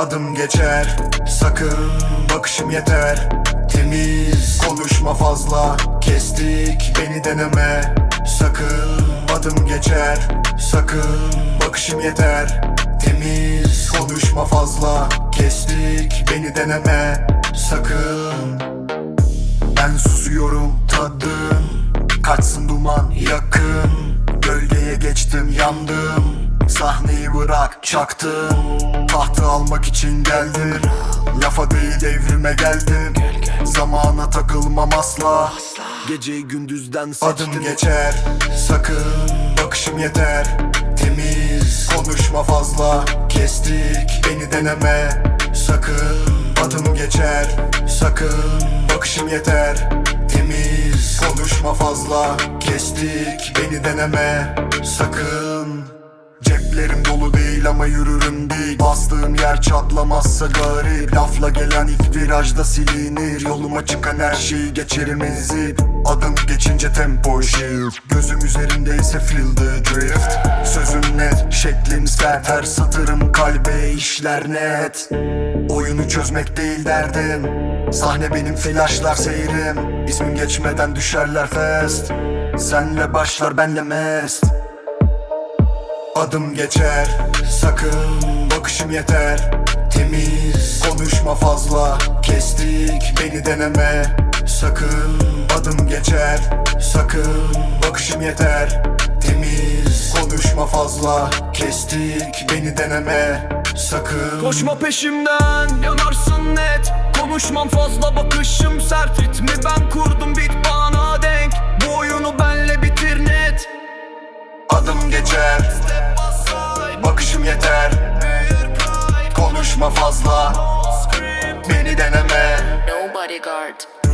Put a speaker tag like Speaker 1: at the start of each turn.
Speaker 1: Adım geçer. Sakın bakışım yeter. Temiz konuşma fazla. Kestik beni deneme. Sakın adım geçer. Sakın bakışım yeter. Temiz konuşma fazla. Kestik beni deneme. Sakın. Ben susuyorum tadım Kaçsın duman yakın. Gölgeye geçtim yandım. Sahneyi bırak çaktım Tahtı almak için geldim Lafa değil evrime geldim Zamana takılmam asla. Geceyi gündüzden seçtim. Adım geçer. Sakın bakışım yeter. Temiz konuşma fazla. Kestik beni deneme. Sakın adım geçer. Sakın bakışım yeter. Temiz konuşma fazla. Kestik beni deneme. Sakın Ceplerim dolu değil ama yürürüm değil. Bastığım yer çatlamazsa garip. Lafla gelen ilk virajda silinir. Yoluma çıkan her şeyi geçerim ezip. Adım geçince tempo shift. Gözüm üzerindeyse feel the drift. Sözüm net, şeklim sert. Her satırım kalbe işler net. Oyunu çözmek değil derdim. Sahne benim flashlar seyrim. İsmim geçmeden düşerler fest Senle başlar benle mest Adım geçer. Sakın bakışım yeter. Temiz konuşma fazla. Kestik beni deneme. Sakın adım geçer. Sakın bakışım yeter. Temiz konuşma fazla. Kestik beni deneme. Sakın.
Speaker 2: Koşma peşimden yanarsın net. Konuşmam fazla bakışım sert
Speaker 1: Konuşma fazla Beni deneme
Speaker 3: No bodyguard.